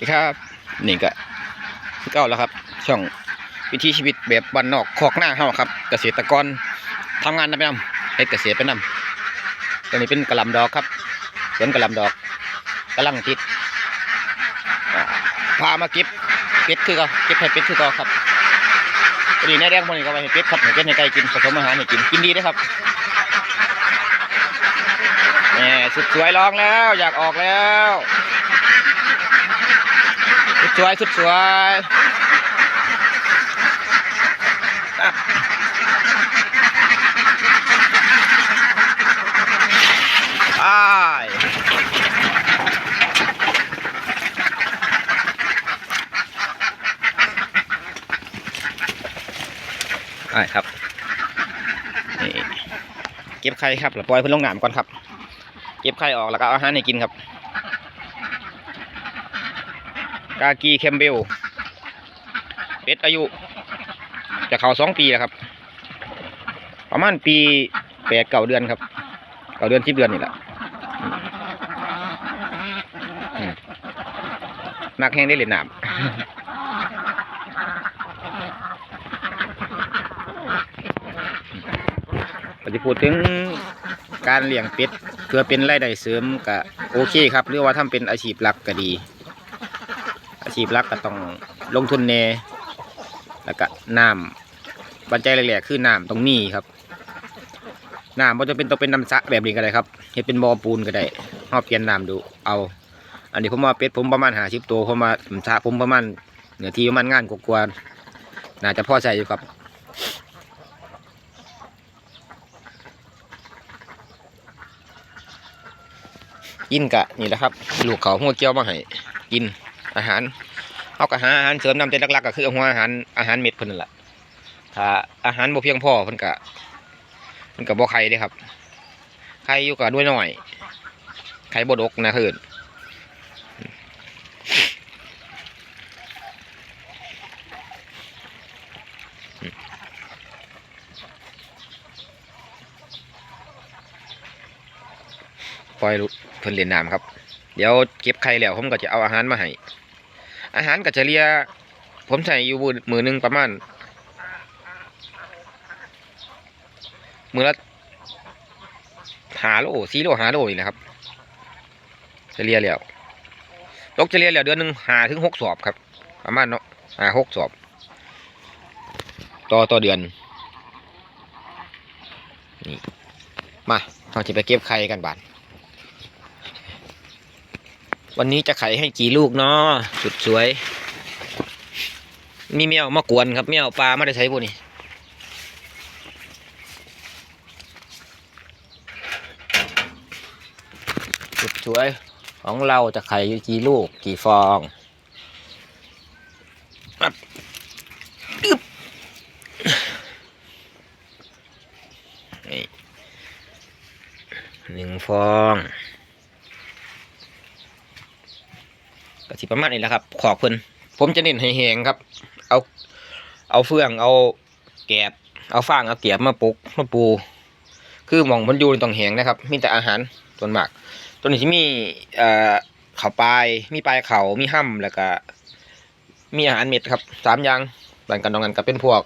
ดีครับนี่ก็เก้าแล้วครับ ช่องวิถีชีวิตแบบบ้านนอกคอกหน้าเฮาครับ เกษตรกรทำงานนำไปนำเฮ็ดเกษตรไปนำตัวนี้เป็นกระลำดอกครับสวนกระลำดอกกำลังติดพามาเก็บเป็ดคือก็เก็บให้เป็ดคือก็ครับตัวนี้ในแดงพวกนี้ก็ไปให้เป็ดครับให้เป็ดในไก่กินผสมอาหารให้กินกินดีเด้ครับแหมสุดสวยร้องแล้ว อยากออกแล้ว สวยสุดสวยอะไปไปครับนี่เก็บไข่ครับแล้วปล่อยเพิ่นลงน้ำก่อนครับ เก็บไข่ออกแล้วก็เอาอาหารให้กินครับ กากีเคมเบลเป็ดอายุ จะเข้าสองปีแล้วครับ ประมาณปีแปดเก้าเดือนครับเก้าเดือนสิบเดือนนี่แหละนักแห้งได้เล่นน้ำปฏิพูดถึงการเลี้ยงเป็ดเพื่อเป็นรายได้เสริมก็โอเคครับ หรือว่าทำเป็นอาชีพหลักก็ดี อาชีพหลักก็ต้องลงทุนแน่แล้วก็น้ำปัจจัยแรกๆคือน้ำต้องมีครับน้ำมันจะเป็นต้องเป็นน้ำสะแบบนี้ก็ได้ครับเฮ็ดเป็นบ่อปูนก็ได้เฮาเปลี่ยนน้ำดูเอา อันนี้ผมว่าเป็ดผมประมาณหาชิบตัวผมมาสระผมประมาณเหนือที่ประมาณงานกว่าๆน่าจะพอใส่อยู่ครับกินกะนี่แหละครับ ลูกเขาหัวเกี้ยวมาให้กิน อาหารเอากะหาอาหารเสริมนำใจหลักๆก็คือหัวอาหารอาหารเม็ดเพิ่นนั่นแหละถ้าอาหารบ่เพียงพอเพิ่นกะเพิ่นกะบ่ไข่เด้ครับไข่อยู่กะด้วยหน่อยไข่บ่ดกนะคืนปล่อยเพิ่นเล่นน้ำครับ เดี๋ยวเก็บไข่แล้วผมก็จะเอาอาหารมาให้ อาหารก็จะเรียผมใส่อยู่มือมือหนึ่งประมาณมือละหาโลสีโลหาโลนี่แหละครับจะเรียแล้วตกจะเรียแล้วเดือนหนึ่งหาถึงหกสอบครับ ประมาณเนาะหาหกสอบ ต่อต่อเดือนนี่มาเราจะไปเก็บไข่กันบาน วันนี้จะไขให้กี่ลูกเนาะสุดสวย มีเมียวมากวนครับเมียวปลาไม่ได้ใช้พวกนี้สุดสวยของเราจะไข่กี่ลูกกี่ฟองหนึ่งฟอง ก็สิประมาณนี้แหละครับ ขอกเพิ่นผมจะเน้นให้แหงครับ เอา เอาเฟืองเอาแกบเอาฟางเอาเกียบมาปลุกมาปู คือมองมันอยู่ในต้องแหงนะครับ มีแต่อาหารส่วนมาก ตัวนี้ที่มีเอ่อข้าปลาย มีปลายเขามีห้ำแล้วก็ มีอาหารเม็ดครับสามอย่างแบ่งกันตรงกันก็เป็นพวก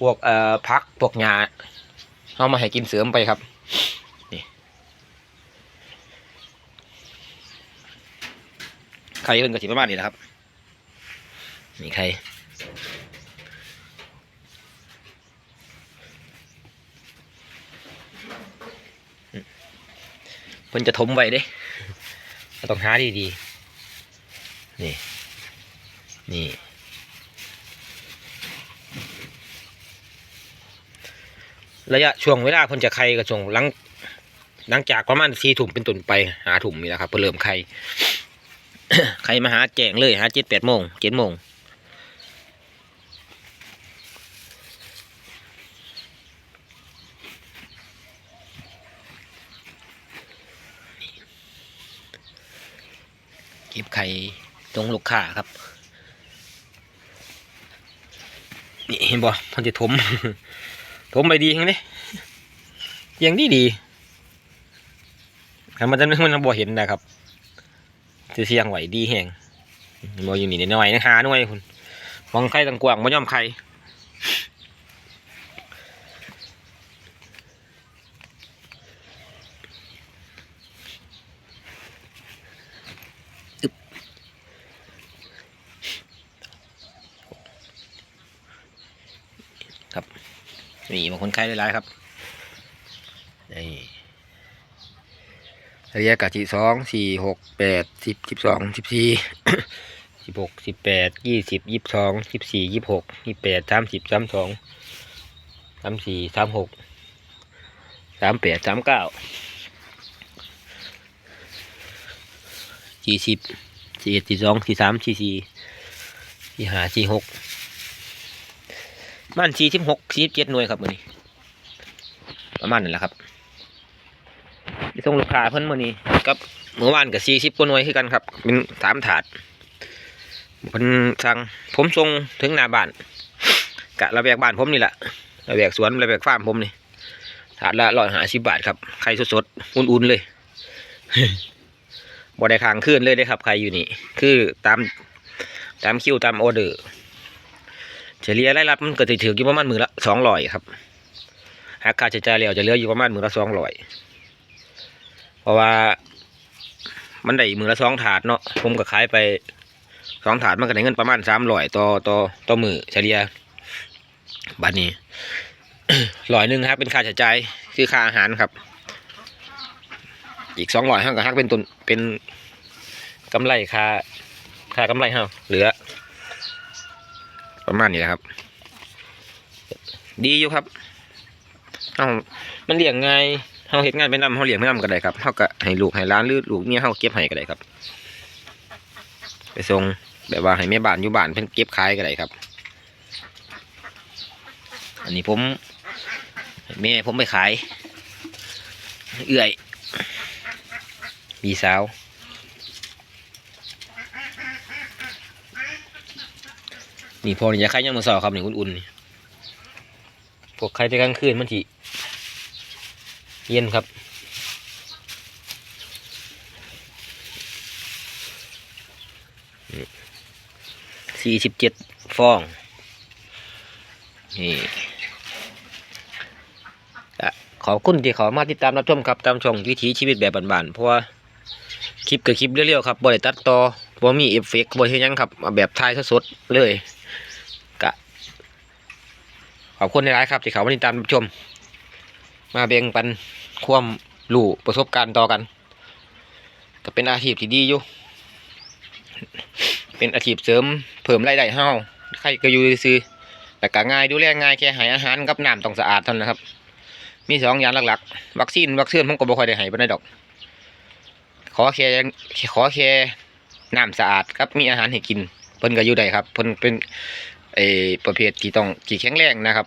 พวกเอ่อพักพวกหญ้าเอามาให้กินเสริมไปครับ ไข่เพิ่นก็สิประมาณนี้แหละครับนี่ไข่เพิ่นจะถมไว้เด้ต้องหาดีๆนี่ นี่ระยะช่วงเวลาเพิ่นจะไข่ก็ช่วงหลังหลังจากประมาณสี่ถุ่มเป็นต้นไปหาถุ่มนี่แหละครับเพิ่นเริ่มไข่ ใครมาหาแจงเลยหาเจ็ดแปดโมงเจ็ดโมงเก็บไข่ตรงลูกค้าครับ นี่เห็นบ่มันจะถม ถมไปดีทั้งนี้ยังดีดีมันจะมันบ่เห็นนะครับ เสียงไหวดีแหงบ่อยู่นี่น้อยๆนะหาหน่วยคุณมองไข่ต่างกวางบ่ยอมไข่ครับนี่บางคนไข่หลายๆครับนี่ ระยะกะที่สองสี่หกแปดสิบสิบสองสิบสี่สิบหกสิบแปดยี่สิบยี่สิบสองสิบสี่ยี่สิบหกยี่แปดสามสิบสามสองสามสี่สามหกสามแปดสามเก้าสี่สิบสี่เอ็ดสี่สองสี่สามสี่สี่สี่ห้าสี่หกมันสี่สิบหกสี่สิบเจ็ดหน่วยครับมือนี้ประมาณนั้นแหละครับ ไปส่งลูกค้าเพิ่นมือนี้กับเมื่อวานกับสี่สิบกว่าหน่วยคือกันครับ เป็นสามถาดเพิ่นสั่งผมส่งถึงหน้าบ้านกะระเบียกบ้านผมนี่แหละระเบียกสวนระเบียกฟาร์มผมนี่ถาดละร้อยห้าสิบบาทครับไข่สดๆอุ่นๆเลยบ่ได้ค้างคืนเลยได้ครับใครอยู่นี่ คือตามตามคิวตามออเดอร์เฉลี่ยรายรับมันก็จะถืออยู่ประมาณมือละสองร้อยครับหากค่าใช้จ่ายแล้วจะเหลืออยู่ประมาณมือละสองร้อย เพราะว่า มันได้มือละสองถาดเนาะผมก็ขายไปสองถาดมันก็ได้เงินประมาณสามร้อยต่อต่อต่อมือเฉลี่ยบัดนี้ร้อยหนึ่งครับเป็นค่าใช้จ่ายคือค่าอาหารครับ อีกสองร้อยห้าก็ฮักเป็นตุนเป็นกำไรค่าค่ากำไรเฮาเหลือ ประมาณนี้แหละครับ ดีอยู่ครับเอ้ามันเลี้ยงไง เฮาเฮ็ดงานไปนำเฮาเลี้ยงไปนำก็ได้ครับเฮาก็ให้ลูกให้ล้านหรือลูกเมียเฮาเก็บให้ก็ได้ครับ ไปส่งแบบว่าให้แม่บ้านอยู่บ้านเพิ่นเก็บขายก็ได้ครับ อันนี้ผมแม่ผมไปขาย เอื่อย มีสาวนี่พอนี่จะขายยังมือสอครับนี่อุ่นๆนี่พวกใครในกลางคืนมันที เย็นครับ สี่สิบเจ็ดฟอง นี่ขอบคุณที่เขามาติดตามรับชมครับ ตามช่องวิถีชีวิตแบบบ้านๆเพราะว่าคลิปกับคลิปเรียวๆครับบ่ได้ตัดต่อบ่มีเอฟเฟกต์บ่เฮ็ดยังครับ แบบถ่ายสดๆเลยกะขอบคุณในไลฟ์ครับที่เขามาติดตามรับชม มาแบ่งปันความรู้ประสบการณ์ต่อกัน ก็เป็นอาชีพที่ดีอยู่ เป็นอาชีพเสริมเพิ่มรายได้ให้เฮาใครก็อยู่ซื้อแต่ก็ง่ายดูแลง่ายแค่ให้อาหารกับน้ำต้องสะอาดเท่านั้นนะครับ มีสองอย่างหลักๆ วัคซีนวัคซีนผมก็บ่ค่อยได้ให้ปานใดดอก ขอแค่ขอแค่น้ำสะอาดกับมีอาหารให้กินเพิ่นก็อยู่ได้ครับเพิ่นเป็นไอประเภทที่ต้องที่แข็งแรงนะครับ